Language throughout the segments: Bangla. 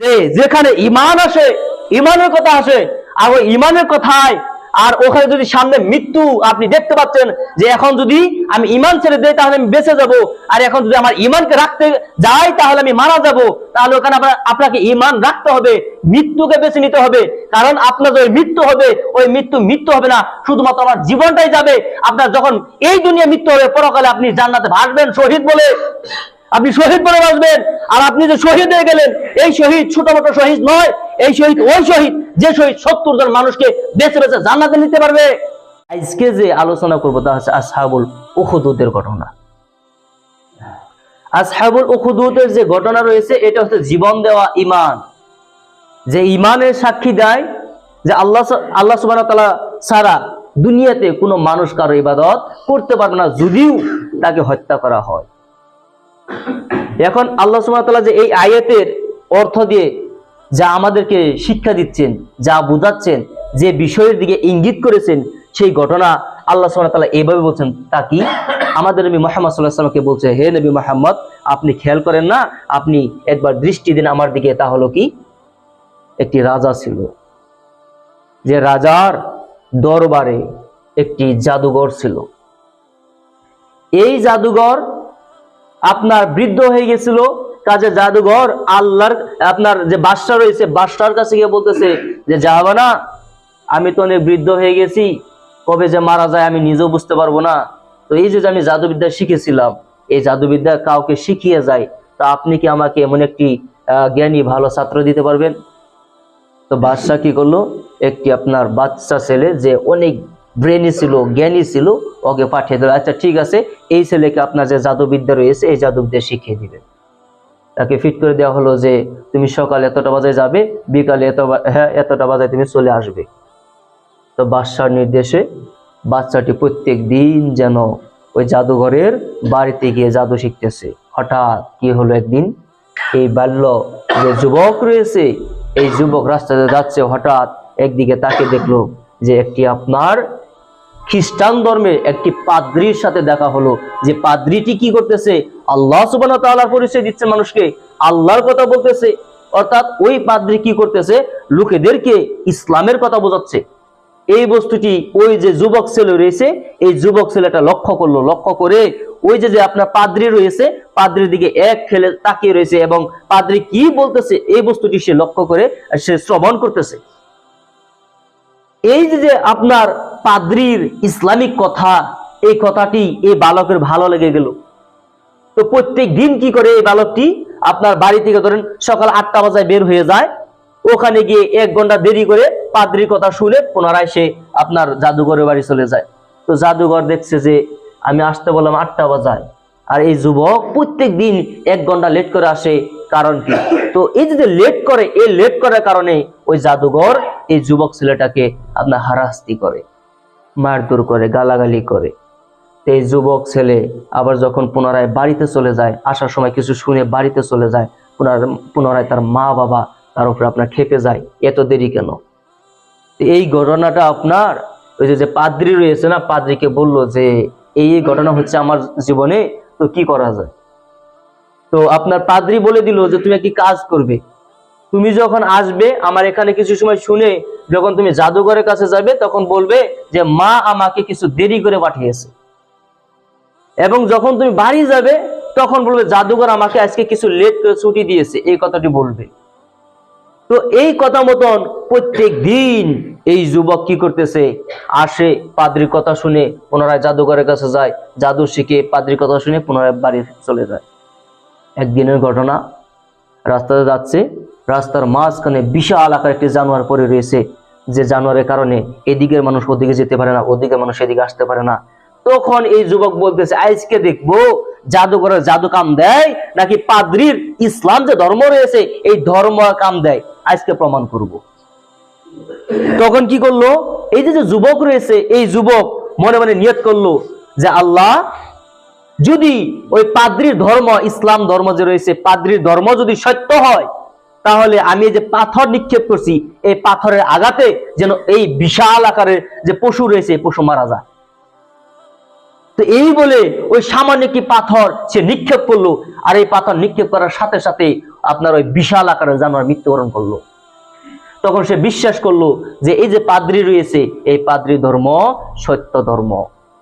যে যেখানে ইমান আসে ইমানের কথা আসে, আর ওই ইমানের কথায়, আর ওখানে যদি সামনে মৃত্যু আপনি দেখতে পাচ্ছেন যে এখন যদি আমি ইমান ছেড়ে দেই, তাহলে আমি বেঁচে যাব। আর এখন যদি আমার ইমানকে রাখতে যাই, তাহলে আমি মারা যাব। তাহলে ওখানে আপনাকে ইমান রাখতে হবে, মৃত্যুকে বেছে নিতে হবে। কারণ আপনার যে মৃত্যু হবে, ওই মৃত্যু মৃত্যু হবে না। শুধুমাত্র আমার জীবনটাই যাবে। আপনার যখন এই দুনিয়া মৃত্যু হবে, পরকালে আপনি জান্নাতে ভাসবেন, শহীদ বলে। আপনি শহীদ বলে বাঁচবেন, আর আপনি যে শহীদ হয়ে গেলেন, এই শহীদ ছোট মোটো শহীদ নয়, এই শহীদ ওই শহীদ, যে শহীদ সত্তর জন মানুষকে বেছে বেছে জান্নাতে নিতে পারবে। আজকে যে আলোচনা করব তা হচ্ছে আসহাবুল উহুদুদের ঘটনা। আসহাবুল উহুদুদের যে ঘটনা রয়েছে, এটা হচ্ছে জীবন দেওয়া ইমান যে ইমানের সাক্ষী দেয় যে আল্লাহ আল্লাহ সুবাহ ছাড়া দুনিয়াতে কোনো মানুষ কারও ইবাদত করতে পারবে না, যদিও তাকে হত্যা করা হয়। এখন আল্লাহ সুবহানাহু যে এই আয়াতের অর্থ দিয়ে যা আমাদেরকে শিক্ষা দিচ্ছেন, যা বুঝাচ্ছেন, যে বিষয়ের দিকে ইঙ্গিত করেছেন, সেই ঘটনা আল্লাহ তাআলা এইভাবে বলছেন, তা কি? আমাদের নবী মোহাম্মদ সাল্লাহ সাল্লামকে বলছে, হে নবী মোহাম্মদ, আপনি খেয়াল করেন না, আপনি একবার দৃষ্টি দিন আমার দিকে, তা হলো কি? একটি রাজা ছিল। যে রাজার দরবারে একটি জাদুঘর ছিল। এই জাদুঘর আপনার বৃদ্ধ হয়ে গেছিল, কাজে জাদুঘর, আল্লাহর, আপনার যে বাদশা রয়েছে বাদশার কাছে গিয়ে বলতেছে যে, যাবা না, আমি তো অনেক বৃদ্ধ হয়ে গেছি, কবে যে মারা যায় আমি নিজেও বুঝতে পারব না। তো এই যে আমি জাদুবিদ্যা শিখেছিলাম, এই জাদুবিদ্যা কাউকে শিখিয়ে যায়, তা আপনি কি আমাকে এমন একটি জ্ঞানী, ভালো ছাত্র দিতে পারবেন? তো বাদশাহ কি করল? একটি আপনার বাচ্চা ছেলে যে অনেক ব্রেনি ছিল জ্ঞানী ছিল, ওকে পাঠিয়ে দিল। আচ্ছা ঠিক আছে, এই ছেলেকে আপনার যে জাদুবিদ্যা রয়েছে, এই জাদুবিদ্যা শিখিয়ে দিবে তাকে ফিট করে দেওয়া হলো যে, তুমি সকাল এতটা বাজে যাবে, বিকালে এত হ্যাঁ এতটা বাজায় তুমি চলে আসবে। তো বাদশার নির্দেশে বাচ্চাটি প্রত্যেক দিন যেন ওই জাদুঘরের বাড়িতে গিয়ে জাদু শিখতেছে। হঠাৎ কি হলো একদিন? এই বাল্য যে যুবক রয়েছে, এই যুবক রাস্তাতে যাচ্ছে, হঠাৎ একদিকে তাকে দেখল যে, একটি আপনার খ্রিস্টান ধর্মের একটি পাদ্রির সাথে দেখা হলো। যে পাদ্রিটি কি করতেছে? আল্লাহ তাআলার পরিচয় দিচ্ছে মানুষকে। আল্লাহর কথা বলতেছে। অর্থাৎ ওই পাদ্রি কি করতেছে? লোকেদেরকে ইসলামের কথা বোঝাচ্ছে। এই বস্তুটি ওই যে যুবক ছেলে রয়েছে, এই যুবক ছেলেটা লক্ষ্য করল। লক্ষ্য করে ওই যে যে আপনার পাদ্রি রয়েছে, পাদ্রির দিকে এক খেলে তাকিয়ে রয়েছে এবং পাদ্রি কি বলতেছে? এই বস্তুটি সে লক্ষ্য করে সে শ্রবণ করতেছে। এই যে আপনার পাদ্রির ইসলামিক কথা, এই কথাটি এই বালকের ভালো লেগে গেল। তো প্রত্যেক দিন কি করে এই বালকটি আপনার বাড়ি থেকে ধরেন সকাল আটটা বাজায় বের হয়ে যায়, ওখানে গিয়ে এক ঘণ্টা দেরি করে পাদ্রির কথা শুনে পুনরায় সে আপনার জাদুঘরের বাড়ি চলে যায়। তো জাদুঘর দেখছে যে আমি আসতে বললাম আটটা বাজায়। আর এই যুবক প্রত্যেক দিন এক ঘণ্টা লেট করে আসে কারণ কি? তো এই যে লেট করে, এই লেট করার কারণে ওই জাদুঘর এই যুবক ছেলেটাকে আপনার হারাস্তি করে, মারধর করে, গালাগালি করে। এই যুবক ছেলে আবার যখন পুনরায় বাড়িতে চলে যায়, আসার সময় কিছু শুনে বাড়িতে চলে যায় পুনরায় পুনরায় তার মা বাবা তার উপরে আপনার খেপে যায়, এত দেরি কেন? এই ঘটনাটা আপনার, ওই যে পাদ্রি রয়েছে না, পাদ্রিকে বলল যে এই ঘটনা হচ্ছে আমার জীবনে, তো কি করা যায়? তো আপনার পাদ্রি বলে দিল যে তুমি একটি কাজ করবে। তুমি যখন আসবে, আমার এখানে কিছু সময় শুনে যখন তুমি জাদুঘরের কাছে যাবে, তখন বলবে যে মা আমাকে কিছু দেরি করে পাঠিয়েছে। এবং যখন তুমি বাড়ি যাবে, তখন বলবে জাদুঘর আমাকে আজকে কিছু লেট করে ছুটি দিয়েছে, এই কথাটি বলবে। তো এই কথা মতন প্রত্যেক দিন এই যুবক কি করতেছে? আসে, পাদ্রির কথা শুনে পুনরায় জাদুঘরের কাছে যায়, জাদু শিখে পাদ্রির কথা শুনে পুনরায় বাড়ি চলে যায়। একদিনের ঘটনা। রাস্তাতে যাচ্ছে, রাস্তার মাঝখানে বিশাল আকার একটি জানোয়ার পড়ে রয়েছে। যে জানোয়ারের কারণে এদিকের মানুষ ওদিকে যেতে পারে না ওদিকে মানুষ এদিকে আসতে পারে না। তখন এই যুবক বলতেছে, আজকে দেখব জাদুঘরের জাদু কাম দেয় নাকি পাদ্রির ইসলাম যে ধর্ম রয়েছে, এই ধর্ম কাম দেয়, আজকে প্রমাণ করব। তখন কি করল? এই যে যুবক রয়েছে, এই যুবক মনে মনে নিয়ত করল যে আল্লাহ যদি ওই পাদ্রির ধর্ম, ইসলাম ধর্ম যে রয়েছে, পাদ্রির ধর্ম যদি সত্য হয়, তাহলে আমি যে পাথর নিক্ষেপ করছি, এই পাথরের আঘাতে যেন এই বিশাল আকারের যে পশু রয়েছে পশু মারা যায়। তো এই বলে ওই সামান্য কি পাথর সে নিক্ষেপ করল, আর এই পাথর নিক্ষেপ করার সাথে সাথে আপনার ওই বিশাল আকারের জানোয়ার মৃত্যুবরণ করল। তখন সে বিশ্বাস করল যে এই যে পাদ্রি রয়েছে, এই পাদ্রি ধর্ম সত্য ধর্ম।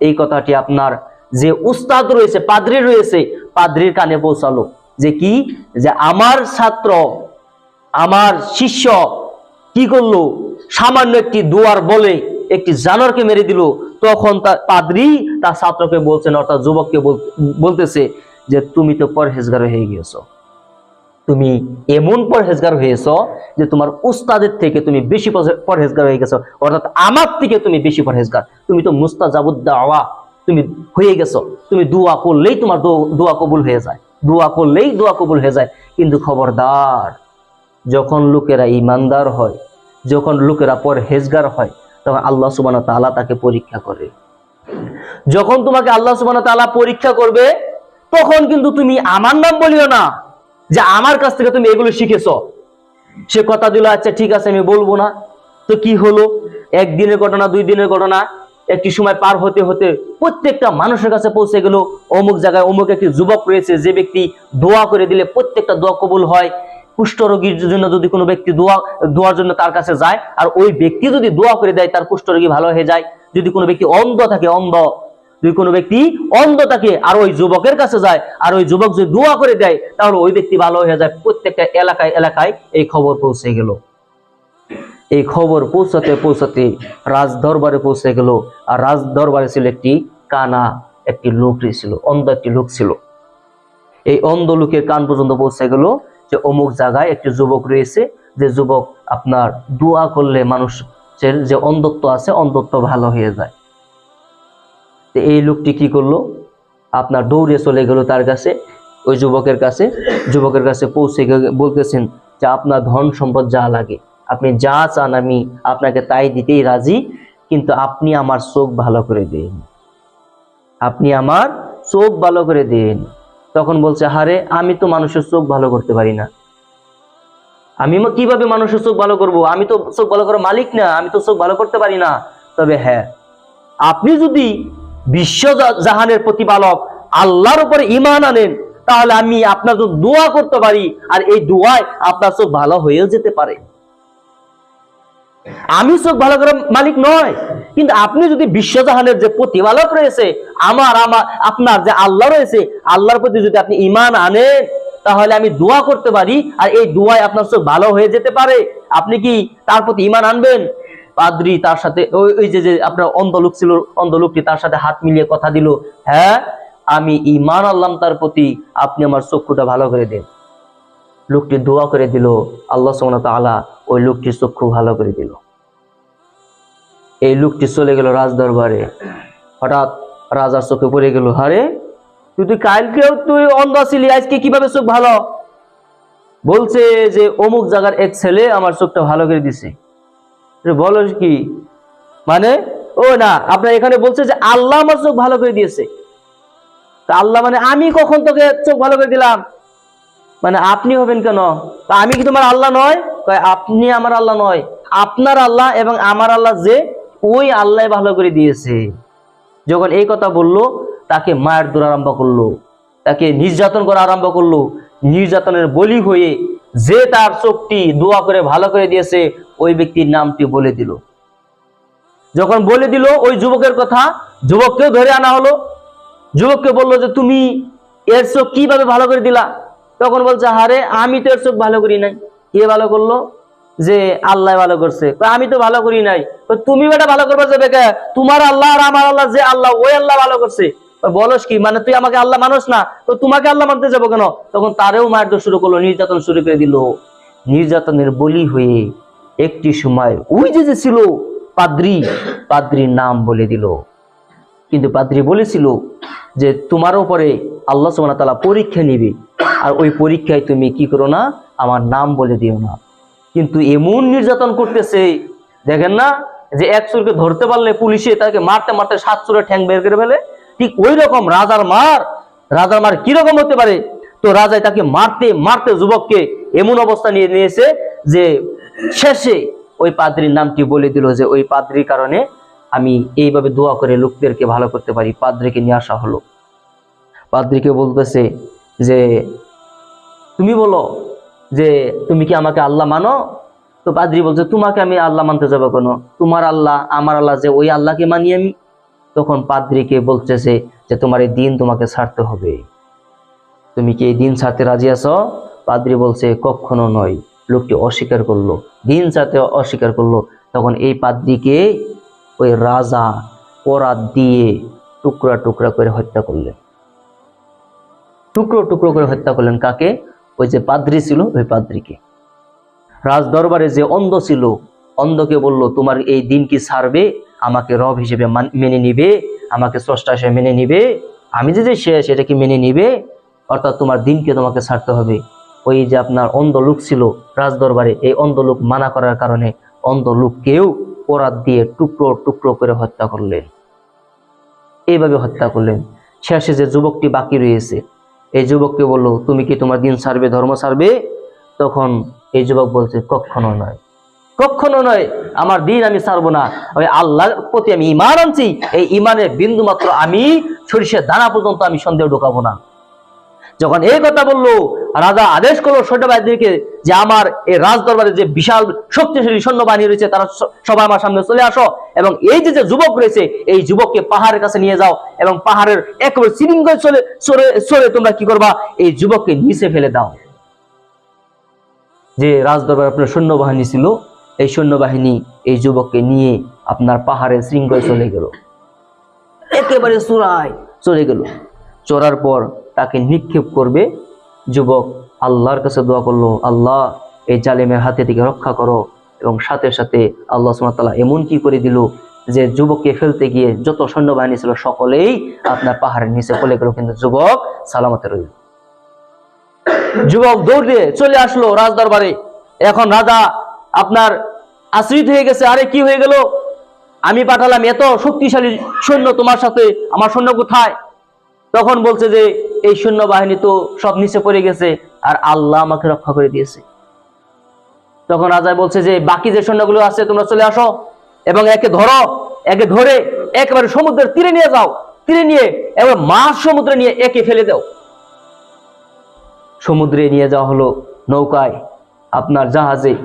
এই কথাটি আপনার যে উস্তাদ রয়েছে, পাদ্রি রয়েছে, পাদ্রির কানে পৌঁছালো। যে কি? যে আমার ছাত্র, আমার শিষ্য কি করল? সামান্য একটি দুয়ার বলে একটি জানোয়ারকে মেরে দিল। তখন তার পাদ্রি তার ছাত্রকে বলছেন, অর্থাৎ যুবককে বল- বলতেছে যে, তুমি তো পরহেজগার হয়ে গিয়েছো। তুমি এমন পরহেজগার হয়েছো যে তোমার উস্তাদের থেকে তুমি বেশি পরহে- পরহেজগার হয়ে গেছো। অর্থাৎ আমার থেকে তুমি বেশি পরহেজগার। তুমি তো মুস্তাজাবুদ্দাওয়া তুমি হয়ে গেছো। তুমি দোয়া করলেই তোমার দোয়া কবুল হয়ে যায়। দোয়া করলেই দোয়া কবুল হয়ে যায়। কিন্তু খবরদার, যখন লোকেরা ইমানদার হয়, যখন লোকেরা পরহেজগার হয়, তখন আল্লাহ সুবহানাহু ওয়া তাআলা তাকে পরীক্ষা করে। যখন তোমাকে আল্লাহ সুবহানাহু ওয়া তাআলা পরীক্ষা করবে, তখন কিন্তু তুমি আমার নাম বলিও না যে আমার কাছ থেকে তুমি এগুলো শিখেছো। সে কথা দিল আচ্ছা ঠিক আছে, আমি বলব না। তো কি হলো? একদিনের ঘটনা, দুই দিনের ঘটনা একটি সময় পার হতে হতে প্রত্যেকটা মানুষের কাছে পৌঁছে গেল। অমুক জায়গায় অমুক একটি যুবক রয়েছে, যে ব্যক্তি দোয়া করে দিলে প্রত্যেকটা দোয়া কবুল হয়। কুষ্ঠরোগীর জন্য যদি কোনো ব্যক্তি দোয়া, দোয়ার জন্য তার কাছে যায়, আর ওই ব্যক্তি যদি দোয়া করে দেয়, তার কুষ্ঠরোগী ভালো হয়ে যায়। যদি কোনো ব্যক্তি অন্ধ থাকে, অন্ধ। যদি কোনো ব্যক্তি অন্ধ থাকে, আর ওই যুবকের কাছে যায়, আর ওই যুবক যদি দোয়া করে দেয়, তাহলে ওই ব্যক্তি ভালো হয়ে যায়। প্রত্যেকটা এলাকায় এলাকায় এই খবর পৌঁছে গেল। এই খবর পৌঁছাতে পৌঁছাতে রাজ দরবারে পৌঁছে গেল। আর রাজ দরবারে ছিল একটি কানা, একটি লোক ছিল, অন্ধ একটি লোক ছিল। এই অন্ধ লোকের কান পর্যন্ত পৌঁছে গেল যে অমুক জায়গায় একটি যুবক রয়েছে। যে যুবক আপনার দোয়া করলে মানুষের যে অন্ধত্ব আছে, অন্ধত্ব ভালো হয়ে যায়। তো এই লোকটি কি করল? আপনার দৌড়ে চলে গেল তার কাছে। ওই যুবকের কাছে যুবকের কাছে পৌঁছে বলতেছেন যে আপনার ধন সম্পদ যা লাগে আপনি যা চান আমি আপনাকে তাই দিতেই রাজি, কিন্তু আপনি আমার চোখ ভালো করে দিন। আপনি আমার চোখ ভালো করে দিন। তখন বলছে হারে আমি তো মানুষের চোখ ভালো করতে পারি না। আমি কীভাবে মানুষের চোখ ভালো করব? আমি তো চোখ ভালো করার মালিক না, আমি তো চোখ ভালো করতে পারি না। তবে হ্যাঁ আপনি যদি বিশ্ব জাহানের প্রতিপালক আল্লাহর উপরে ইমান আনেন, তাহলে আমি আপনার জন্য দোয়া করতে পারি, আর এই দোয়ায় আপনার চোখ ভালো হয়েও যেতে পারে। আমি চোখ ভালো করার মালিক নয়। কিন্তু আপনি যদি বিশ্বজাহানের যে প্রতিপালক রয়েছে, আমার আমার, আপনার যে আল্লাহ রয়েছে, আল্লাহর প্রতি যদি আপনি ইমান আনেন, তাহলে আমি দোয়া করতে পারি, আর এই দোয়ায় আপনার চোখ ভালো হয়ে যেতে পারে। আপনি কি তার প্রতি ইমান আনবেন? পাদ্রি তার সাথে, ওই ওই যে আপনার অন্ধ লোক ছিল অন্ধ লোকটি তার সাথে হাত মিলিয়ে কথা দিল হ্যাঁ আমি ইমান আনলাম তার প্রতি, আপনি আমার চক্ষুটা ভালো করে দেন। লোকটি দোয়া করে দিল, আল্লাহ ওয়া তাআলা ওই লোকটির চক্ষু ভালো করে দিল। এই লোকটি চলে গেল রাজ দরবারে হঠাৎ রাজার চোখে পড়ে গেল হারে তুই তুই কালকেও তুই অন্ধ ছিলি, আজকে কীভাবে চোখ ভালো? বলছে যে, অমুক জায়গার এক ছেলে আমার চোখটা ভালো করে দিছে। বলো কি? মানে ও না, আপনার এখানে বলছে যে, আল্লাহ আমার চোখ ভালো করে দিয়েছে। তা আল্লাহ মানে আমি কখন তোকে চোখ ভালো করে দিলাম? মানে আপনি হবেন কেন? আমি কি তোমার আল্লাহ নয়? কয়, আপনি আমার আল্লাহ নয়। আপনার আল্লাহ এবং আমার আল্লাহ যে ওই আল্লাহ ভালো করে দিয়েছে। যখন এই কথা বলল, তাকে মায়ের দৌড় আরম্ভ করল। তাকে নির্যাতন করা আরম্ভ করল। নির্যাতনের বলি হয়ে যে তার চোখটি দোয়া করে ভালো করে দিয়েছে, ওই ব্যক্তির নামটি বলে দিল। যখন বলে দিল, ওই যুবকের কথা, যুবককেও ধরে আনা হলো। যুবককে বলল যে, তুমি এর চোখ কীভাবে ভালো করে দিলা? তখন বলছে হারে আমি তো এর চোখ ভালো করি নাই। কে ভালো করল? যে আল্লাহ ভালো করছে। আমি তো ভালো করি নাই। তুমি বেটা ভালো করবা যাবে কে তোমার আল্লাহ আর আমার আল্লাহ যে আল্লাহ, ওই আল্লাহ ভালো করছে। বলস কি মানে তুই আমাকে আল্লাহ মানুষ না? তো তোমাকে আল্লাহ মানতে যাব কেন? তখন তারেও দোষ শুরু করল, নির্যাতন শুরু করে দিল। নির্যাতনের বলি হয়ে একটি সময় ওই যে যে ছিল পাদ্রি, পাদ্রির নাম বলে দিল। কিন্তু পাদ্রি বলেছিল যে তোমার উপরে আল্লাহ তাআলা পরীক্ষা নিবে। আর ওই পরীক্ষায় তুমি কি করো না, আমার নাম বলে দিও না। কিন্তু এমন নির্যাতন করতেছে, দেখেন না, যে এক চোরকে ধরতে পারলে পুলিশে তাকে মারতে মারতে সাত চোরের ঠ্যাং বের করে ফেলে। ঠিক ওই রকম রাজার মার রাজার মার কীরকম হতে পারে? তো রাজায় তাকে মারতে মারতে যুবককে এমন অবস্থা নিয়ে নিয়েছে যে শেষে ওই পাদ্রির নামটি বলে দিল, যে ওই পাদ্রির কারণে আমি এইভাবে দোয়া করে লোকদেরকে ভালো করতে পারি। পাদ্রিকে নিয়ে আসা হলো। পাদ্রিকে বলতেছে যে, তুমি বলো যে, তুমি কি আমাকে আল্লাহ মানো? তো পাদ্রি বলছে, তোমাকে আমি আল্লাহ মানতে যাব কেন? তোমার আল্লাহ, আমার আল্লাহ যে ওই আল্লাহকে মানি আমি? তখন পাদ্রিকে বলতেছে যে, তোমার এই দিন তোমাকে ছাড়তে হবে। তুমি কি এই দিন ছাড়তে রাজি আছো? পাদ্রি বলছে, কখনো নয়। লোকটি অস্বীকার করল। দিন ছাড়তে অস্বীকার করল। তখন এই পাদ্রিকে ওই রাজা পরাত দিয়ে টুকরা টুকরা করে হত্যা করলেন। টুকরো টুকরো করে হত্যা করলেন কাকে? ওই যে পাদ্রি ছিল, ওই পাদ্রিকে। রাজ দরবারে যে অন্ধ ছিল, অন্ধকে বলল, তোমার এই দিন কি ছাড়বে? আমাকে রব হিসেবে মেনে নিবে? আমাকে স্রষ্টা হিসেবে মেনে নিবে? আমি যে যে শেষ এটা কি মেনে নিবে? অর্থাৎ তোমার দিনকে তোমাকে ছাড়তে হবে। ওই যে আপনার অন্ধ লোক ছিল রাজ দরবারে এই অন্ধ লোক মানা করার কারণে অন্ধ লোককেও পরাত দিয়ে টুকরো টুকরো করে হত্যা করলেন। এইভাবে হত্যা করলেন। শেষে যে যুবকটি বাকি রয়েছে, এই যুবককে বলল, তুমি কি তোমার দিন ছাড়বে ধর্ম ছাড়বে তখন এই যুবক বলছে কখনো নয়। কখনো নয়, আমার দিন আমি ছাড়বো না। ওই আল্লাহর প্রতি আমি ইমান আনছি। এই ইমানের বিন্দু মাত্র আমি, সরিষার দানা পর্যন্ত আমি সন্দেহ ঢোকাবো না। যখন এই কথা বলল, রাজা আদেশ করল, সৈন্যবাহিনীকে যে আমার এই রাজ দরবারে যে বিশাল শক্তিশালী সৈন্যবাহিনী রয়েছে, তারা সবাই আমার সামনে চলে আসো এবং এই যে যে যুবক রয়েছে, এই যুবককে পাহাড়ের কাছে নিয়ে যাও এবং পাহাড়ের একেবারে সিরিঙ্গ চলে সরে সরে তোমরা কি করবা? এই যুবককে নিচে ফেলে দাও। যে রাজ দরবারে আপনার সৈন্যবাহিনী ছিল, এই সৈন্যবাহিনী এই যুবককে নিয়ে আপনার পাহাড়ের শৃঙ্গয় চলে গেল। একেবারে চোরায় চলে গেল। চড়ার পর তাকে নিক্ষেপ করবে যুবক আল্লাহর কাছে দোয়া করল, আল্লাহ, এই জালেমের হাতে থেকে রক্ষা করো এবং সাথে সাথে আল্লাহ সুমাতাল্লাহ এমন কি করে দিল যে যুবককে ফেলতে গিয়ে যত সৈন্যবাহিনী ছিল সকলেই আপনার পাহাড়ের নিচে পড়ে গেল, কিন্তু যুবক সালামতে রইল। যুবক দৌড় দিয়ে চলে আসলো রাজ দরবারে এখন রাজা আপনার আশ্রিত হয়ে গেছে, আরে কি হয়ে গেল? আমি পাঠালাম, এত শক্তিশালী সৈন্য তোমার সাথে, আমার সৈন্য কোথায়? তখন বলছে যে, এই সৈন্য বাহিনী তো সব নিচে পড়ে গেছে আর আল্লাহ আমাকে রক্ষা করে দিয়েছে। তখন রাজা বলছে যে, বাকি যে সৈন্যগুলো আছে, তোমরা চলে আসো এবং একে ধরো, একে ধরে একেবারে সমুদ্রের তীরে নিয়ে যাও, তীরে নিয়ে এবার মাছ সমুদ্রে নিয়ে একে ফেলে দাও। সমুদ্রে নিয়ে যাওয়া হলো নৌকায় আপনার জাহাজে।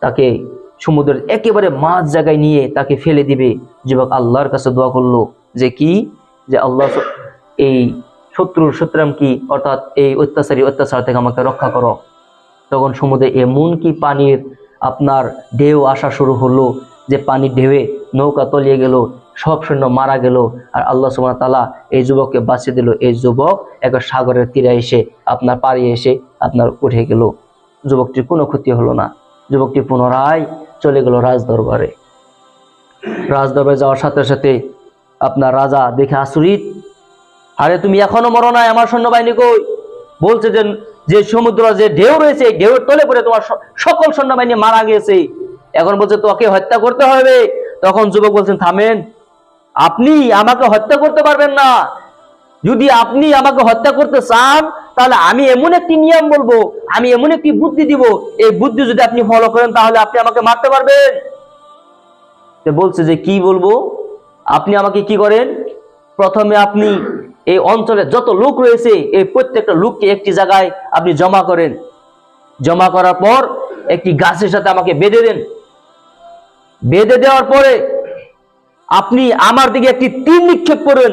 তাকে সমুদ্রের একেবারে মাঝ জায়গায় নিয়ে তাকে ফেলে দিবে। যুবক আল্লাহর কাছে দোয়া করল যে কি? যে আল্লাহ এই শত্রুর শত্রাম কি? অর্থাৎ এই অত্যাচারী অত্যাচার থেকে আমাকে রক্ষা করো। তখন সমুদ্রে এমন কি পানির আপনার ঢেউ আসা শুরু হলো যে পানির ঢেউয়ে নৌকা তলিয়ে গেল, সব সৈন্য মারা গেল, আর আল্লাহ ওয়া তাআলা এই যুবককে বাঁচিয়ে দিল। এই যুবক এক সাগরের তীরে এসে আপনার পাড়িয়ে এসে আপনার উঠে গেল। যুবকটির কোনো ক্ষতি হলো না। যুবকটি পুনরায় চলে গেল রাজ দরবারে রাজ দরবারে যাওয়ার সাথে সাথে আপনার রাজা দেখে আচরিত আরে তুমি এখনও মরো নাই, আমার সৈন্যবাহিনী কই? বলছে যে যে সমুদ্র, যে ঢেউ রয়েছে, এই ঢেউয়ের তলে পড়ে তোমার সকল সৈন্যবাহিনী মারা গেছে এখন বলছে তোকে হত্যা করতে হবে। তখন যুবক বলছেন, থামেন, আপনি আমাকে হত্যা করতে পারবেন না। যদি আপনি আমাকে হত্যা করতে চান, তাহলে আমি এমন একটি নিয়ম বলব, আমি এমন একটি বুদ্ধি দিব। এই বুদ্ধি যদি আপনি ফলো করেন, তাহলে আপনি আমাকে মারতে পারবেন। বলছে যে, কি বলব? আপনি আমাকে কি করেন? প্রথমে আপনি এই অঞ্চলে যত লোক রয়েছে, এই প্রত্যেকটা লোককে একটি জায়গায় আপনি জমা করেন। জমা করার পর একটি গাছের সাথে আমাকে বেঁধে দেন। বেঁধে দেওয়ার পরে আপনি আমার দিকে একটি তীর নিক্ষেপ করেন।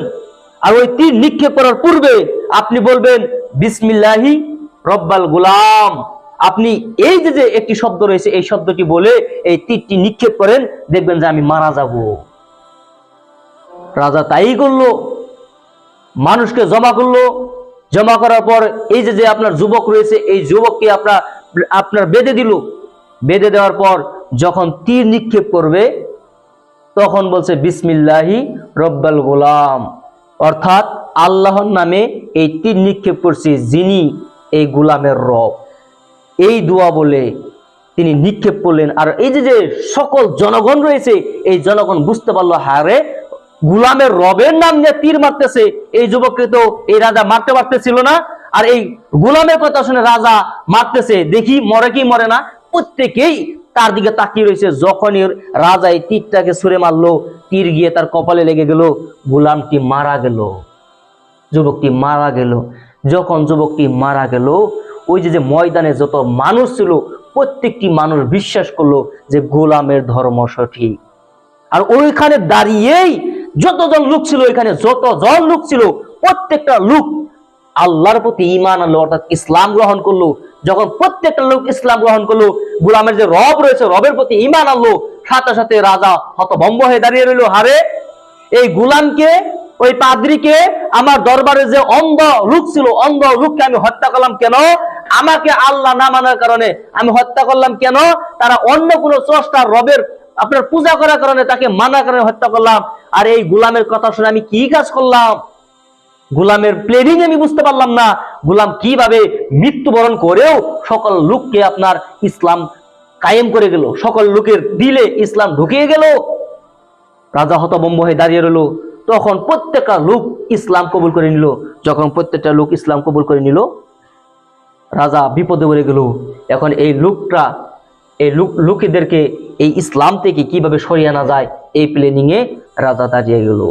আর ওই তীর নিক্ষেপ করার পূর্বে আপনি বলবেন, বিসমিল্লাহি রব্বাল গুলাম। আপনি এই যে যে একটি শব্দ রয়েছে, এই শব্দটি বলে এই তীরটি নিক্ষেপ করেন। দেখবেন যে আমি মারা যাব। রাজা তাই করল। মানুষকে জমা করল। জমা করার পর এই যে যে আপনার যুবক রয়েছে, এই যুবককে আপনার আপনার বেঁধে দিল। বেঁধে দেওয়ার পর যখন তীর নিক্ষেপ করবে, তখন বলছে, বিসমিল্লাহি রব্বাল গোলাম। অর্থাৎ আল্লাহর নামে এই তীর নিক্ষেপ করছি যিনি এই গোলামের রব। এই দোয়া বলে তিনি নিক্ষেপ করলেন। আর এই যে যে সকল জনগণ রয়েছে, এই জনগণ বুঝতে পারল হারে গুলামের রবের নাম নিয়ে তীর মারতেছে, এই যুবককে তো এই রাজা মারতে পারতেছিল না। আর এই গুলামের কথা শুনে রাজা মারতেছে, দেখি মরে কি মরে না। প্রত্যেকেই তার দিকে তাকিয়ে রয়েছে, যখনই রাজা এই তীরটাকে ছুঁড়ে মারলো, তীর গিয়ে তার কপালে লেগে গেল গুলামটি মারা গেল? যুবকটি মারা গেল? যখন যুবকটি মারা গেল, ওই যে যে ময়দানে যত মানুষ ছিল, প্রত্যেকটি মানুষ বিশ্বাস করল যে গোলামের ধর্ম সঠিক। আর ওইখানে দাঁড়িয়েই যতজন লোক ছিল ওইখানে যত যতজন লোক ছিল, প্রত্যেকটা লোক আল্লাহর প্রতি ইমান আনলো, অর্থাৎ ইসলাম গ্রহণ করল। যখন প্রত্যেকটা লোক ইসলাম গ্রহণ করল, গুলামের যে রব রয়েছে, রবের প্রতি ইমান আনলো, সাথে সাথে রাজা হতভম্ব হয়ে দাঁড়িয়ে রইল। হারে, এই গুলামকে, ওই পাদ্রিকে, আমার দরবারে যে অন্ধ লোক ছিল, অন্ধ লোককে আমি হত্যা করলাম কেন? আমাকে আল্লাহ না মানার কারণে আমি হত্যা করলাম কেন? তারা অন্য কোন স্রষ্টা রবের আপনার পূজা করার কারণে তাকে মানার কারণে হত্যা করলাম। আর এই গুলামের কথা শুনে আমি কি কাজ করলাম? গোলামের প্লেনিং আমি বুঝতে পারলাম না। গোলাম কীভাবে মৃত্যুবরণ করেও সকল লোককে আপনার ইসলাম কায়েম করে গেল, সকল লোকের দিলে ইসলাম ঢুকিয়ে গেল। রাজা হতবম্ব হয়ে দাঁড়িয়ে রইল। তখন প্রত্যেকটা লোক ইসলাম কবুল করে নিল। যখন প্রত্যেকটা লোক ইসলাম কবুল করে নিল, রাজা বিপদে পড়ে গেল। এখন এই লোকটা, এই লোক লোকেদেরকে এই ইসলাম থেকে কীভাবে সরিয়ে আনা যায়, এই প্ল্যানিংয়ে রাজা দাঁড়িয়ে গেল।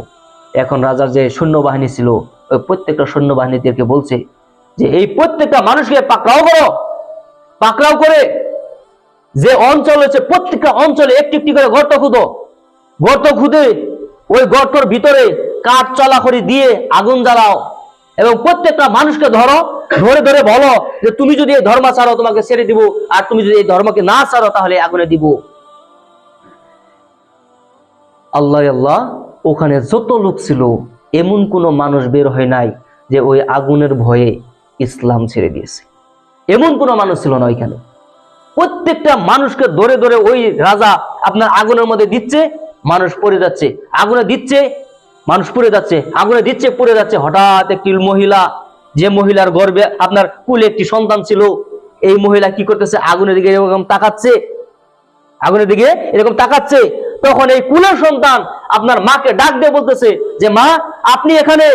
এখন রাজার যে সৈন্যবাহিনী ছিল, ওই প্রত্যেকটা সৈন্যবাহিনীদেরকে বলছে যে, এই প্রত্যেকটা মানুষকে পাকড়াও করো। পাকড়াও করে যে অঞ্চল হচ্ছে, প্রত্যেকটা অঞ্চলে একটি একটি করে গর্ত খুঁদো। গর্ত খুদে ওই গর্তর ভিতরে কাঠ চলাখড়ি দিয়ে আগুন জ্বালাও এবং প্রত্যেকটা মানুষকে ধরো, ধরে ধরে বলো যে, তুমি যদি এই ধর্ম ছাড়ো, তোমাকে ছেড়ে দিব। আর তুমি যদি এই ধর্মকে না ছাড়ো, তাহলে আগুনে দিব। আল্লাহ আল্লাহ, ওখানে যত লোক ছিল, এমন কোনো মানুষ বের হয় নাই যে ওই আগুনের ভয়ে ইসলাম ছেড়ে দিয়েছে। এমন কোনো মানুষ ছিল না ওইখানে। প্রত্যেকটা মানুষকে ধরে ধরে ওই রাজা আপনার আগুনের মধ্যে দিচ্ছে, মানুষ পড়ে যাচ্ছে, আগুনে দিচ্ছে, মানুষ পড়ে যাচ্ছে, আগুনে দিচ্ছে, পড়ে যাচ্ছে। হঠাৎ একটি মহিলা, যে মহিলার গর্ভে আপনার কুলে একটি সন্তান ছিল, এই মহিলা কি করতেছে? আগুনের দিকে এরকম তাকাচ্ছে আগুনের দিকে এরকম তাকাচ্ছে, তখন এই কুলের সন্তান আপনার মাকে ডাক দিয়ে বলতেছে যে, মা, আপনি এখানে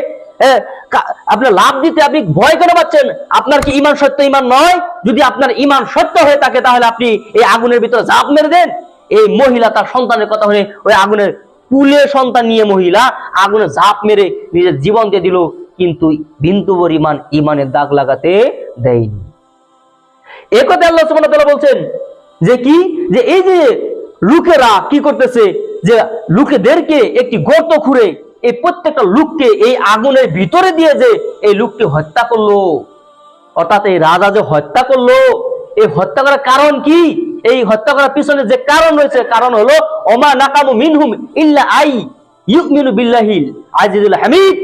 আপনার লাভ দিতে আপনি ভয় কেন পাচ্ছেন? আপনার কি ইমান সত্য ইমান নয়? যদি আপনার ইমান সত্য হয়ে থাকে, তাহলে আপনি এই আগুনের ভিতরে ঝাঁপ মেরে দেন। এই মহিলা তার সন্তানের কথা শুনে ওই আগুনের কুলে সন্তান নিয়ে মহিলা আগুনে ঝাঁপ মেরে নিজের জীবন দিয়ে দিল, কিন্তু বিন্দু পরিমাণ ইমানের দাগ লাগাতে দেয়নি। একথা আল্লাহ সুবহানাহু বলছেন যে কি? যে এই যে লোকেরা কি করতেছে? যে লোকেদেরকে একটি গর্ত খুঁড়ে এই প্রত্যেকটা লোককে এই আগুনের ভিতরে দিয়ে যে এই লোকটি হত্যা করল। অর্থাৎ এই রাজা যে হত্যা করল, এই হত্যা করার কারণ কি? এই হত্যা করার পিছনে যে কারণ রয়েছে, কারণ হলো, ওমা নাকামু মিনহুম ইল্লা আই ইউমিনু বিল্লাহিল আজিজুল হামিদ।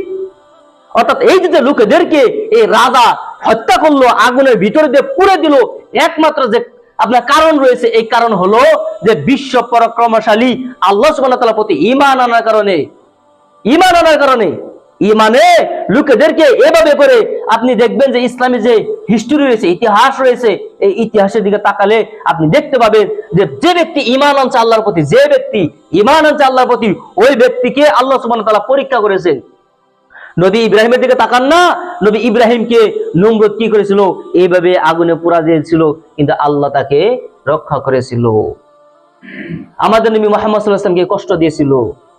অর্থাৎ এই যে লোকেদেরকে এই রাজা হত্যা করল, আগুনের ভিতরে দিয়ে পুড়ে দিল, একমাত্র যে আপনার কারণ রয়েছে, এই কারণ হলো যে বিশ্ব পরাক্রমশালী আল্লাহ তাআলার প্রতি ঈমান আনার কারণে, ঈমান আনার কারণে ইমানে লোকেদেরকে এভাবে করে আপনি দেখবেন যে ইসলামী যে হিস্টোরি রয়েছে, ইতিহাস রয়েছে, এই ইতিহাসের দিকে তাকালে আপনি দেখতে পাবেন যে যে ব্যক্তি ইমান আনছে আল্লাহর প্রতি, যে ব্যক্তি ইমান আনছে আল্লাহর প্রতি, ওই ব্যক্তিকে আল্লাহ ওয়া পরীক্ষা করেছেন। নবী ইব্রাহিমের দিকে তাকান না, নবী ইব্রাহিমকে নমরুদ কি করেছিল? এইভাবে আগুনে পোড়া দিয়েছিল, কিন্তু আল্লাহ তাকে রক্ষা করেছিল। আমাদের নবী মোহাম্মদ সাল্লাহামকে কষ্ট দিয়েছিল।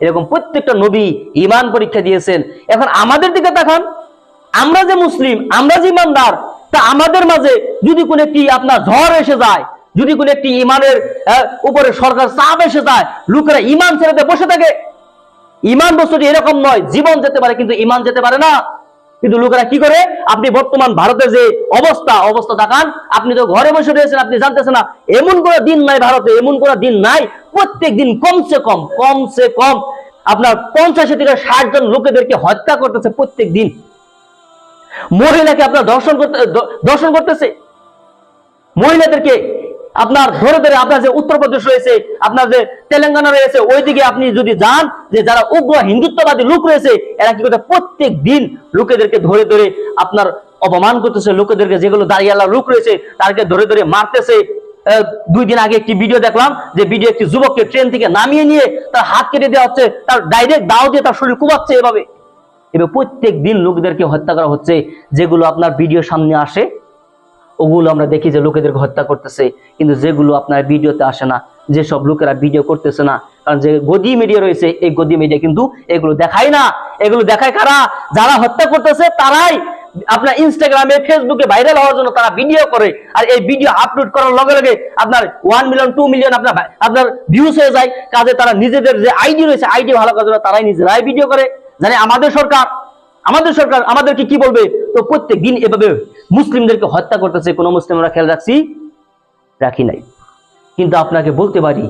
এরকম প্রত্যেকটা নবী ইমান পরীক্ষা দিয়েছেন। এখন আমাদের দিকে তাকান, আমরা যে মুসলিম, আমরা যে ইমানদার, তা আমাদের মাঝে যদি কোনো একটি আপনার ঝড় এসে যায়, যদি কোনো একটি ইমানের উপরে সরকার চাপ এসে যায়, লোকেরা ইমান ছেড়ে দিয়ে বসে থাকে ইমান বস্তুটি এরকম নয়, জীবন যেতে পারে কিন্তু ইমান যেতে পারে না। কিন্তু লোকেরা কি করে? আপনি বর্তমান ভারতের যে অবস্থা অবস্থা দেখান, আপনি তো ঘরে বসে রয়েছেন, আপনি জানতেছেন না, এমন কোনো দিন নাই ভারতে, এমন কোনো দিন নাই, প্রত্যেক দিন কমসে কম কমসে কম আপনার পঞ্চাশ থেকে ষাট জন লোকেদেরকে হত্যা করতেছে প্রত্যেক দিন। মহিলাকে আপনার দর্শন করতে দর্শন করতেছে। মহিলাদেরকে আপনার ধরে ধরে আপনার যে উত্তরপ্রদেশ রয়েছে, আপনার যে তেলেঙ্গানা রয়েছে, ওইদিকে আপনি যদি যান, যে যারা উগ্র হিন্দুত্ববাদী লোক রয়েছে, এরা কি করতে প্রত্যেক দিন লোকেদেরকে ধরে ধরে আপনার অপমান করতেছে, লোকেদেরকে যেগুলো দাঁড়িয়ালা লোক রয়েছে তাদেরকে ধরে ধরে মারতেছে। দুই দিন আগে একটি ভিডিও দেখলাম, যে ভিডিও একটি যুবককে ট্রেন থেকে নামিয়ে নিয়ে তার হাত কেটে দেওয়া হচ্ছে, তার ডাইরেক্ট দাও দিয়ে তার শরীর কুবাচ্ছে এভাবে। এবার প্রত্যেক দিন লোকদেরকে হত্যা করা হচ্ছে, যেগুলো আপনার ভিডিও সামনে আসে। ওগুলো আমরা দেখি যে লোকেদেরকে হত্যা করতেছে, কিন্তু যেগুলো আপনার ভিডিওতে আসে না, যেসব লোকেরা ভিডিও করতেছে না, কারণ যে গদি মিডিয়া রয়েছে, এই গদি মিডিয়া কিন্তু এগুলো দেখায় না। এগুলো দেখায় কারা? যারা হত্যা করতেছে, তারাই আপনার ইনস্টাগ্রামে ফেসবুকে ভাইরাল হওয়ার জন্য তারা ভিডিও করে, আর এই ভিডিও আপলোড করার লগে লগে আপনার ওয়ান মিলিয়ন টু মিলিয়ন আপনার আপনার ভিউজ হয়ে যায়। কাজে তারা নিজেদের যে আইডি রয়েছে আইডি ভালো করার জন্য তারাই নিজেরাই ভিডিও করে। জানে আমাদের সরকার আমাদের সরকার আমাদেরকে কি বলবে? তো প্রত্যেক দিন এভাবে মুসলিমদেরকে হত্যা করতেছে, কোনো মুসলিমরা খেয়াল রাখছি? রাখি নাই। কিন্তু আপনাকে বলতে পারি,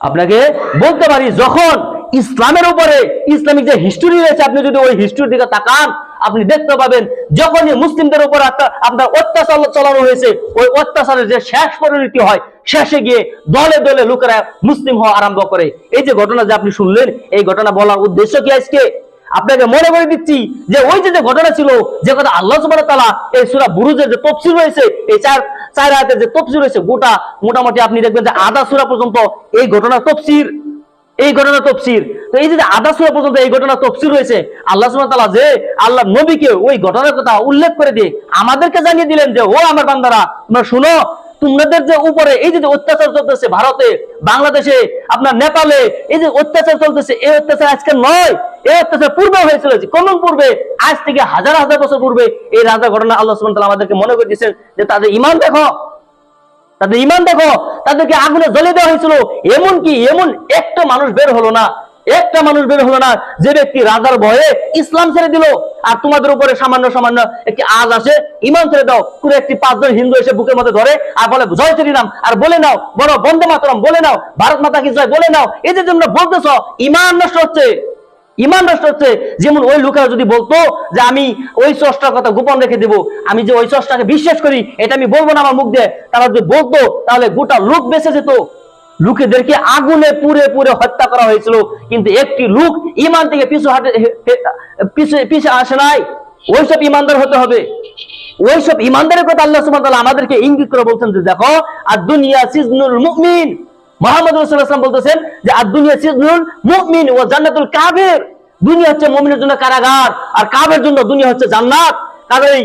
আপনাকে বলতে পারি, যখন ইসলামের উপরে ইসলামিক যে হিস্টোরি রয়েছে, আপনি যদি ওই হিস্টোরির দিকে তাকান, আপনি দেখতে পাবেন, যখনই মুসলিমদের উপর আপনার অত্যাচার চালানো হয়েছে, ওই অত্যাচারের যে শেষ পরিণতি হয়, শেষে গিয়ে দলে দলে লোকেরা মুসলিম হওয়া আরম্ভ করে। এই যে ঘটনা যে আপনি শুনলেন, এই ঘটনা বলার উদ্দেশ্য কি আজকে? আপনাকে মনে করে দিচ্ছি যে ওই যে ঘটনা ছিল, যে কথা আল্লাহ সুবহানাহু তাআলা এই সূরা বুরুজের যে তফসির রয়েছে, এই চার চার আয়াতের যে তফসির রয়েছে, গোটা, মোটামুটি আপনি দেখবেন যে আধা সূরা পর্যন্ত এই ঘটনার তফসির এই ঘটনা তফসির তো এই যে আধা সূরা পর্যন্ত এই ঘটনা তফসির রয়েছে, আল্লাহ সুবহানাহু তাআলা যে আল্লাহ নবীকে ওই ঘটনার কথা উল্লেখ করে দিয়ে আমাদেরকে জানিয়ে দিলেন যে, ও আমার বান্দারা শুনো তোমাদের যে উপরে এই যে অত্যাচার চলতেছে ভারতে, বাংলাদেশে, আপনার নেপালে, এই যে অত্যাচার চলতেছে, এই অত্যাচার আজকে নয়, এই অত্যাচার পূর্বে হয়েছিল কোন পূর্বে, আজ থেকে হাজার হাজার বছর পূর্বে এই রাজা ঘটনা আল্লাহ সুবহানাহু আমাদেরকে মনে করে দিয়েছেন যে তাদের ইমান দেখো, তাদের ইমান দেখো, তাদেরকে আগুনে জ্বলে দেওয়া হয়েছিল। এমন কি এমন একটা মানুষ বের হলো না একটা মানুষ বের হলো না, যে ব্যক্তি রাজার ভয়ে ইসলাম ছেড়ে দিল। আর তোমাদের উপরে সামান্য সামান্য একটি আজ আসে, ইমান ছেড়ে দাও। পুরো একটি পাঁচজন হিন্দু এসে বুকের মধ্যে ধরে আর বলে, জয় শ্রীরাম। আর বলে নাও বড় বন্দে মাতরম, বলে নাও, ভারত মাতা কি জয়, বলে নাও। এই যে তোমরা বলতেছ, ইমান নষ্ট হচ্ছে। ইমান নষ্ট হচ্ছে। যেমন ওই লোকেরা যদি বলতো যে, আমি ওই চষ্টার কথা গোপন রেখে দেব, আমি যে ওই চষ্টাকে বিশ্বাস করি, এটা আমি বলব না আমার মুখ দিয়ে, তারা যদি বলতো, তাহলে গোটা লোক বেঁচে যেত। লোকেদেরকে আগুনে পুড়ে পুড়ে হত্যা করা হয়েছিল। কিন্তু একটি লোক ইমান থেকে পিছু হাটে পিছু পিছু আসে নাই। ওইসব ইমানদার হতে হবে। ওইসব ইমানদারের কথা আল্লাহ ওয়া আমাদেরকে ইঙ্গিত করে বলছেন যে, দেখো আর দুনিয়া সিজনুল মুমিন। মোহাম্মদ রাসূলুল্লাহ বলতেছেন যে আর দুনিয়া সিজনুল মুমিন ও জান্নাতুল কাবের দুনিয়া হচ্ছে মুমিনের জন্য কারাগার, আর কাবের জন্য দুনিয়া হচ্ছে জান্নাত। কারণ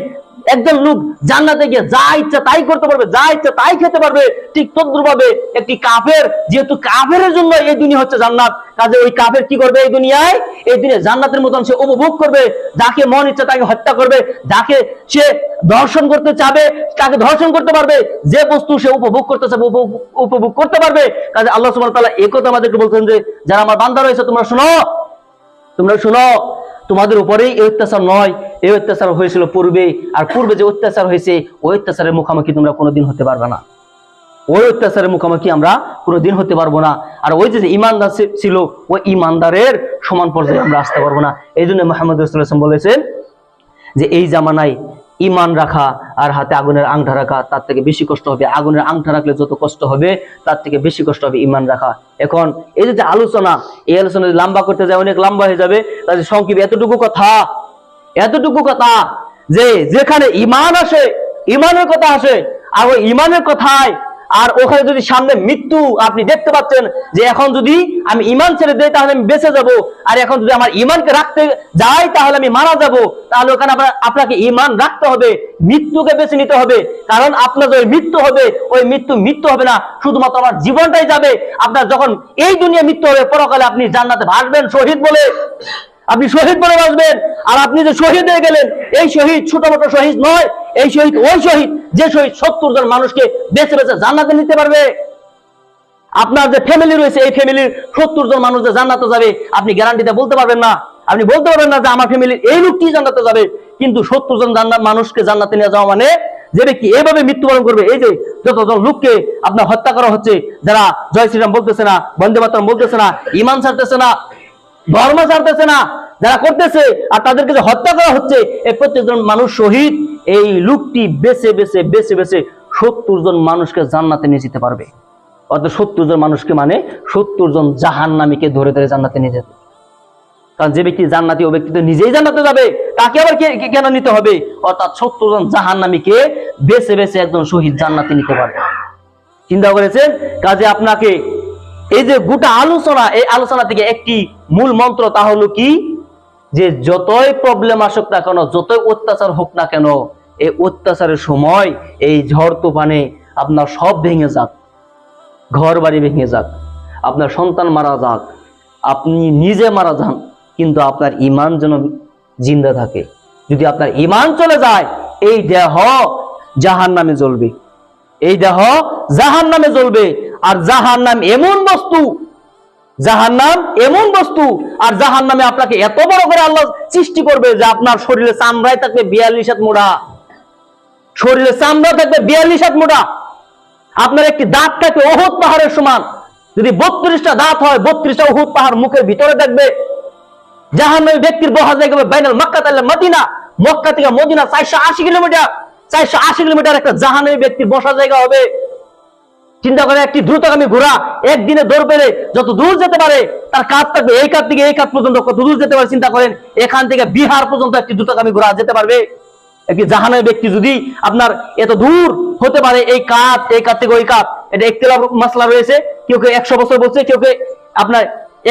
একজন লোক জান্নাতে গিয়ে যা ইচ্ছা তাই করতে পারবে, যা ইচ্ছা তাই খেতে পারবে, ঠিক তদ্রুপভাবে একটি কাফের, যেহেতু কাফের জন্য এই দুনিয়া হচ্ছে জান্নাত, কাজে ওই কাফের কি করবে এই দুনিয়ায়? এই দুনিয়া জান্নাতের মতন সে উপভোগ করবে, যাকে মন ইচ্ছা তাকে হত্যা করবে, যাকে সে দর্শন করতে চাবে, তাকে ধর্ষণ করতে পারবে, যে বস্তু সে উপভোগ করতে চাবে, উপভোগ- করতে পারবে, কাজে আল্লাহ সুবহানাহু তালা তাআলা এই কথা আমাদেরকে বলছেন যে, যারা আমার বান্দা রয়েছে তোমরা শোনো তোমরা শোনো, তোমাদের উপরেই এই অত্যাচার নয় এই অত্যাচার হয়েছিল পূর্বে আর পূর্বে যে অত্যাচার হয়েছে, ওই অত্যাচারের মুখোমুখি তোমরা কোনোদিন হতে পারবে না। ওই অত্যাচারের মুখোমুখি আমরা কোনোদিন হতে পারব না। আর ওই যে ইমানদার ছিল, ওই ইমানদারের সমান পর্যায়ে আমরা আসতে পারব না। এই জন্য মোহাম্মদ রসুল্লাহাম বলেছেন যে, এই জামানায় ইমান রাখা আর হাতে আগুনের আংটা রাখা, তার থেকে বেশি কষ্ট হবে। আগুনের আংটা রাখলে যত কষ্ট হবে, তার থেকে বেশি কষ্ট হবে ইমান রাখা। এখন, এই যে আলোচনা, এই আলোচনা লম্বা করতে যায়, অনেক লম্বা হয়ে যাবে তাহলে সংক্ষেপে এতটুকু কথা এতটুকু কথা যে যেখানে ইমান আসে ইমানের কথা আসে, আর ওই ইমানের কথায়, আর ওখানে যদি সামনে মৃত্যু আপনি দেখতে পাচ্ছেন যে এখন যদি আমি ইমান ছেড়ে দেই, তাহলে আমি বেঁচে যাব। আর এখন যদি আমার ইমানকে রাখতে যাই, তাহলে আমি মারা যাব। তাহলে ওখানে আপনাকে ইমান রাখতে হবে, মৃত্যুকে বেছে নিতে হবে। কারণ আপনার যে মৃত্যু হবে, ওই মৃত্যু মৃত্যু হবে না। শুধুমাত্র আমার জীবনটাই যাবে। আপনার যখন এই দুনিয়া মৃত্যু হবে, পরকালে আপনি জান্নাতে ভাসবেন, শহীদ বলে। আপনি শহীদ বলে বাঁচবেন, আর আপনি যে শহীদ হয়ে গেলেন, এই শহীদ ছোট মোটো শহীদ নয়, এই শহীদ ওই শহীদ, যে শহীদ সত্তর জন মানুষকে বেছে বেছে জান্নাতে নিতে পারবে। আপনার যে ফ্যামিলি রয়েছে, এই ফ্যামিলির সত্তর জন মানুষ যে জান্নাতে যাবে, আপনি গ্যারান্টিতে বলতে পারবেন না। আপনি বলতে পারবেন না যে আমার ফ্যামিলির এই লোকটি জান্নাতে যাবে, কিন্তু সত্তর জন জান্নাত মানুষকে জান্নাতে নিয়ে যাওয়া মানে যে ব্যক্তি এইভাবে মৃত্যুবরণ করবে, এই যে যতজন লোককে আপনার হত্যা করা হচ্ছে, যারা জয় শ্রীরাম বলতেছে না, বন্দে মাতরম বলতেছে না ইমান ছাড়তেছে না ধর্ম ছাড়তেছে না, যারা করতেছে আর তাদেরকে যে হত্যা করা হচ্ছে এই প্রত্যেকজন মানুষ শহীদ, এই লোকটি বেছে বেছে বেছে বেছে সত্তর জন মানুষকে জান্নাতে নিয়ে যেতে পারবে। অর্থাৎ সত্তর জন মানুষকে মানে সত্তর জন জাহান নামীকে ধরে ধরে জান্নাতে নিয়ে যেতে। কারণ যে ব্যক্তি জান্নাতি, ও ব্যক্তি তো নিজেই জান্নাতে যাবে, তাকে আবার কেন নিতে হবে? অর্থাৎ সত্তর জন জাহান নামীকে বেছে বেছে একজন শহীদ জান্নাতে নিতে পারবে। চিন্তা করেছেন? কাজে আপনাকে এই যে গোটা আলোচনা, এই আলোচনা থেকে একটি মূল মন্ত্র তা হলো কি? যে যতই প্রবলেম আসুক না কেন, যতই অত্যাচার হোক না কেন, এই অত্যাচারের সময়, এই ঝড় তুফানে আপনার সব ভেঙে যাক। ঘর বাড়ি ভেঙে যাক। আপনার সন্তান মারা যাক। আপনি নিজে মারা যান, কিন্তু আপনার ইমান যেন জিন্দা থাকে। যদি আপনার ইমান চলে যায়, এই দেহ জাহান নামে জ্বলবে। এই দেহ জাহান নামে জ্বলবে। আর জাহান নাম এমন বস্তু জাহান নাম এমন বস্তু, আর জাহান নামে আপনাকে এত বড় করে আল্লাহ সৃষ্টি করবে যে আপনার শরীরে চামড়ায় থাকবে বিয়াল্লিশ হাত মোড়া। শরীরে চামড়া থাকবে বিয়াল্লিশ হাত মোটা আপনার একটি দাঁত থাকবে অহুত পাহাড়ের সমান। যদি বত্রিশটা দাঁত হয়, বত্রিশটা অহুত পাহাড় মুখের ভিতরে থাকবে। জাহান্নামী ব্যক্তির বহা জায়গা হবে বাইনাল মক্কা তাহলে মদিনা। মক্কা থেকে মদিনা চারশো আশি কিলোমিটার। চারশো আশি কিলোমিটার একটা জাহান্নামী ব্যক্তির বসা জায়গা হবে। চিন্তা করে একটি দ্রুতগামী ঘোড়া একদিনে দৌড় পেলে যত দূর যেতে পারে, তার কাজ থাকবে এই কাজ থেকে এই কাজ পর্যন্ত, কত দূর যেতে পারে চিন্তা করেন, এখান থেকে বিহার পর্যন্ত একটি দ্রুতগামী ঘোড়া যেতে পারবে। একটি জাহানের ব্যক্তি যদি আপনার এত দূর হতে পারে, এই কাজ এই কাজ থেকে ওই কাজ, এটা একটি মশলা রয়েছে, কেউ কেউ একশো বছর বলছে, কেউ কেউ আপনার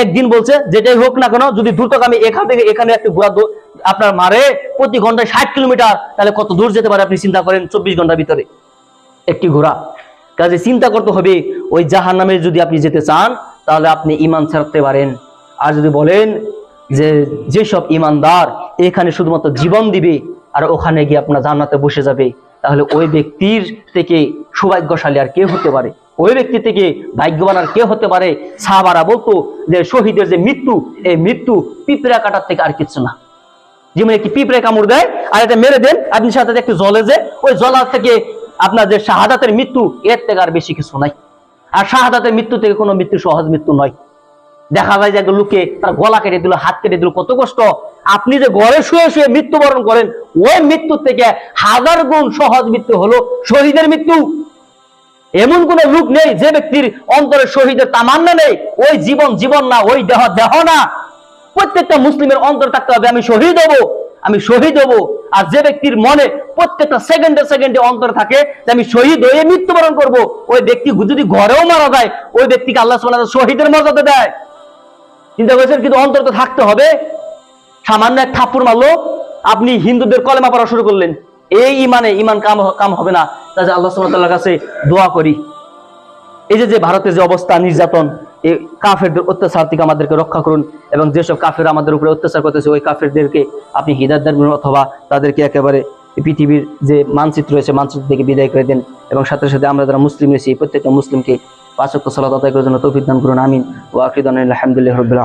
একদিন বলছে, যেটাই হোক না কেন, যদি দ্রুতগামী এখান থেকে এখানে একটি ঘোড়া আপনার মারে প্রতি ঘন্টায় ষাট কিলোমিটার, তাহলে কত দূর যেতে পারে আপনি চিন্তা করেন, চব্বিশ ঘণ্টার ভিতরে। একটি ঘোড়া। কাজে চিন্তা করতে হবে, ওই জাহান নামে যদি আপনি যেতে চান, তাহলে আপনি ইমান ছাড়তে পারেন। আর যদি বলেন যে, যেসব ইমানদার এখানে শুধুমাত্র জীবন দিবে, আর ওখানে গিয়ে আপনার জান্নাতে বসে যাবে, তাহলে ওই ব্যক্তির থেকে সৌভাগ্যশালী আর কে হতে পারে। ওই ব্যক্তি থেকে ভাগ্যবান আর কে হতে পারে। সাহাবারা বলতো যে, শহীদের যে মৃত্যু, এই মৃত্যু পিঁপড়া কাটার থেকে আর কিছু না। যেমন একটি পিঁপড়ে কামড় দেয়, আর এটা মেরে দেন, আপনি সাথে একটু জলে যে, ওই জলার থেকে আপনার যে শাহাদাতের মৃত্যু, এর থেকে আর বেশি কিছু নাই। আর শাহাদাতের মৃত্যু থেকে কোনো মৃত্যু সহজ মৃত্যু নয়। দেখা যায় যে লোকে তার গলা কেটে দিল, হাত কেটে দিল, কত কষ্ট। আপনি যে ঘরে শুয়ে শুয়ে মৃত্যুবরণ করেন, ওই মৃত্যু থেকে হাজার গুণ সহজ মৃত্যু হলো শহীদের মৃত্যু। এমন কোন লোক নেই যে ব্যক্তির অন্তরে শহীদের তামান্না নেই। ওই জীবন জীবন না, ওই দেহ দেহ না। প্রত্যেকটা মুসলিমের অন্তর থাকতে হবে, আমি শহীদ হব, আমি শহীদ হব। আর যে ব্যক্তির মনে প্রত্যেকটা সেকেন্ডে সেকেন্ডে অন্তর থাকে যে আমি শহীদ হয়ে মৃত্যুবরণ করব, ওই ব্যক্তি যদি ঘরেও মারা যায়, ওই ব্যক্তিকে আল্লাহ সুবহানাহু শহীদের মর্যাদা দেয়। চিন্তা করেছেন? কিন্তু অন্তর তো থাকতে হবে। সামান্য এক থাপ্পড় মারলো, আপনি হিন্দুদের কলেমা পড়া শুরু করলেন। এই ইমানে ইমান কাম কাম হবে না। তাহলে আল্লাহ সুবহানাহু কাছে দোয়া করি। এই যে যে ভারতের যে অবস্থা, নির্যাতন এই কাফেরদের অত্যাচার থেকে আমাদেরকে রক্ষা করুন এবং যেসব কাফের আমাদের উপরে অত্যাচার করতেছে, ওই কাফেরদেরকে আপনি হৃদয় দেন অথবা তাদেরকে একেবারে পৃথিবীর যে মানচিত্র রয়েছে, মানচিত্র থেকে বিদায় করে দেন এবং সাথে সাথে আমরা যারা মুসলিম রয়েছি, প্রত্যেকটা মুসলিমকে পাঁচক্য সালাত আদায় করার জন্য তৌফিক দান করুন, আমিন। ও আকিদান আলহামদুলিল্লাহ রবিল